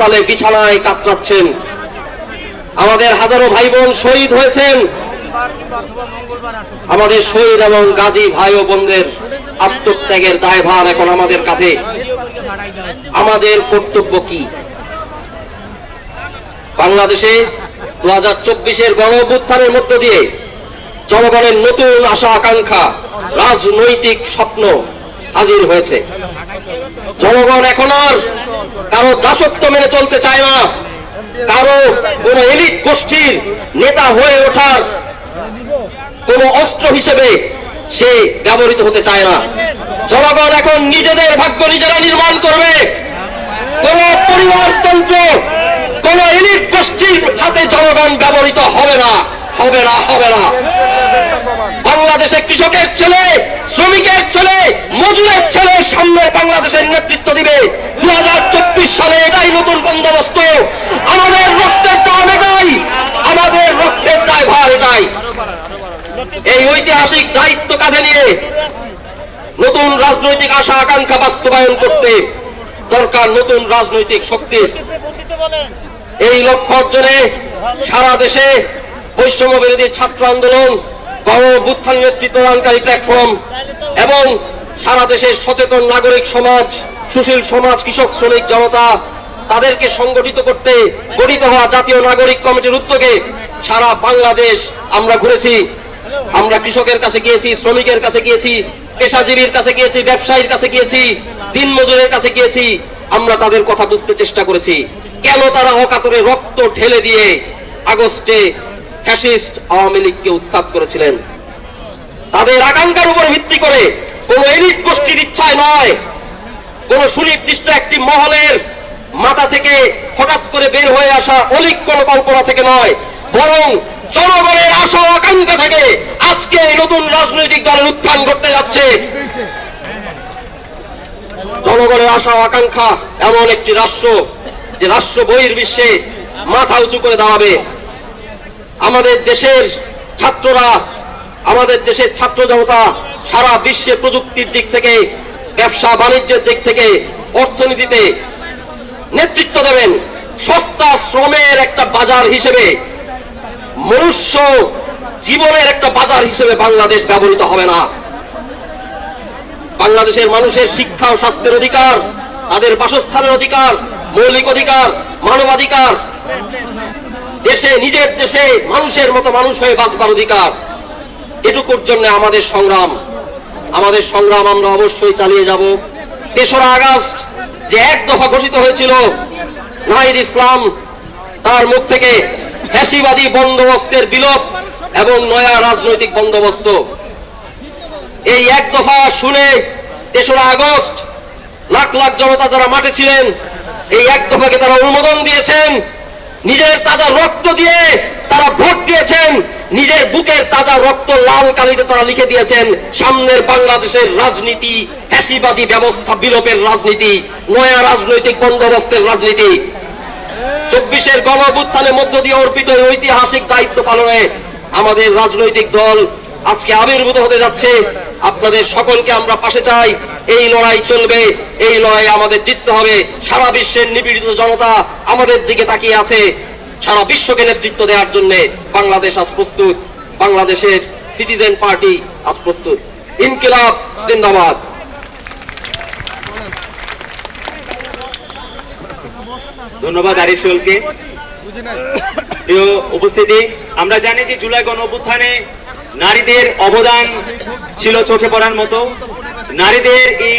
হাসপাতালে বিছানায় কাতরাচ্ছেন। আমাদের হাজারো ভাই বোন শহীদ হয়েছেন। আমাদের শহীদ এবং গাজী ভাই ও বোনদের আত্মত্যাগের দায়ভার এখন আমাদের কাছে। আমাদের কর্তব্য কি? বাংলাদেশে দু হাজার চব্বিশের গণ অভ্যুত্থানের মধ্য দিয়ে জনগণের নতুন আশা আকাঙ্ক্ষা, রাজনৈতিক স্বপ্ন হাজির হয়েছে। জনগণ এখন আর কারও দাসত্ব মেনে চলতে চায় না, কারও কোন এলিট গোষ্ঠীর নেতা হয়ে ওঠার কোন অস্ত্র হিসেবে সে ব্যবহৃত হতে চায় না। জনগণ এখন নিজেদের ভাগ্য নিজেরা নির্মাণ করবে। কোন পরিবারতন্ত্র, কোন এলিট গোষ্ঠীর হাতে জনগণ ব্যবহৃত হবে না। হবে না হবে না। বাংলাদেশে কৃষকের ছেলে, শ্রমিকের ছেলে, মজুরের ছেলে সামনে বাংলাদেশের নেতৃত্ব দিবে। দুই হাজার চব্বিশ সালে এটাই নতুন বন্দোবস্ত। আমাদের রক্তের দাম এটাই। আমাদের রক্তের দায় ভার এটাই। এই ঐতিহাসিক দায়িত্ব কাঁধে নিয়ে নতুন রাজনৈতিক আশা, আকাঙ্ক্ষা বাস্তবায়ন করতে দরকার নতুন রাজনৈতিক শক্তির। এই লক্ষ্য অর্জনে সারা দেশে বৈষম্য বিরোধী ছাত্র আন্দোলন, গণ অভ্যুত্থান নেতৃত্বদানকারী প্ল্যাটফর্ম এবং সারা দেশের সচেতন নাগরিক সমাজ, সুশীল সমাজ, কৃষক, শ্রমিক, জনতা, তাদেরকে সংগঠিত করতে গঠিত হওয়া জাতীয় নাগরিক কমিটির উদ্যোগে সারা বাংলাদেশ আমরা ঘুরেছি। আমরা কৃষকের কাছে গিয়েছি, শ্রমিকের কাছে গিয়েছি, পেশাজীবীর কাছে গিয়েছি, ব্যবসায়ীর কাছে গিয়েছি, দিনমজুরের কাছে গিয়েছি। আমরা তাদের কথা বুঝতে চেষ্টা করেছি। কেন তারা অকাতরে রক্ত ঢেলে দিয়ে আগস্টে ফ্যাসিস্ট আওয়ামী লীগকে উৎখাত করেছিলেন। তাদের আকাঙ্ক্ষার উপর ভিত্তি করে কোন এলিট গোষ্ঠীর ইচ্ছায় নয়, কোন সুনির্দিষ্ট একটি মহলের মাথা থেকে হঠাৎ করে বের হয়ে আসা অলিক কোন কল্পনা থেকে নয়, বরং জনগণের আশা আকাঙ্ক্ষা থেকে আজকে নতুন রাজনৈতিক দলের উত্থান করতে যাচ্ছে। জনগণের আশা আকাঙ্ক্ষা এমন একটি রাষ্ট্র যে রাষ্ট্র বহির্বিশ্বে মাথা উঁচু করে দাঁড়াবে। আমাদের দেশের ছাত্ররা, আমাদের দেশের ছাত্র জনতা সারা বিশ্বে প্রযুক্তির দিক থেকে, ব্যবসা বাণিজ্যের দিক থেকে, অর্থনীতিতে নেতৃত্ব দেবেন। সস্তা শ্রমের একটা বাজার হিসেবে, মনুষ্য জীবনের একটা বাজার হিসেবে বাংলাদেশ ব্যবহৃত হবে না। বাংলাদেশের মানুষের শিক্ষা ও স্বাস্থ্যের অধিকার, তাদের বাসস্থানের অধিকার, মৌলিক অধিকার, মানবাধিকার দেশে, নিজের দেশে মানুষের মতো মানুষ হয়ে বাঁচবার অধিকার। এটুকুর জন্য আমাদের সংগ্রাম। আমাদের সংগ্রাম আমরা অবশ্যই চালিয়ে যাব। তেসরা আগস্ট যে এক দফা ঘোষিত হয়েছিল, নাহিদ ইসলাম তার মুখ থেকে ফ্যাসিবাদী বন্দোবস্তের বিলোপ এবং নয়া রাজনৈতিক বন্দোবস্ত। এই এক দফা শুনে তেসরা আগস্ট লাখ লাখ জনতা যারা মাঠে ছিলেন, এই এক দফাকে তারা অনুমোদন দিয়েছেন। নিজের তাজা রক্ত দিয়ে তারা ভোট দিয়েছেন। নিজের বুকের তাজা রক্ত লাল কালিতে তারা লিখে দিয়েছেন, সামনের বাংলাদেশের রাজনীতি, ফ্যাসিবাদী ব্যবস্থা, বিলোপের রাজনীতি, নয়া রাজনৈতিক বন্দোবস্তের রাজনীতি। চব্বিশের গণ মধ্য দিয়ে অর্পিত ঐতিহাসিক দায়িত্ব পালনে আমাদের রাজনৈতিক দল আজকে আবির্ভূত হতে যাচ্ছে। আপনাদের সকলকে আমরা পাশে চাই। এই লড়াই চলবে, এই লড়াই আমাদের জিততে হবে। সারা বিশ্বের নিপীড়িত জনতা আমাদের দিকে তাকিয়ে আছে। সারা বিশ্বকে নেতৃত্ব দেওয়ার জন্য বাংলাদেশ আজ প্রস্তুত। বাংলাদেশের সিটিজেন পার্টি আজ প্রস্তুত। ইনকিলাব, জিন্দাবাদ। ধন্যবাদ আরিফ শোলকে প্রিয় উপস্থিতি, আমরা জানি যে জুলাই গণ অভ্যুত্থানে নারীদের অবদান ছিল চোখে পড়ার মতো। নারীদের এই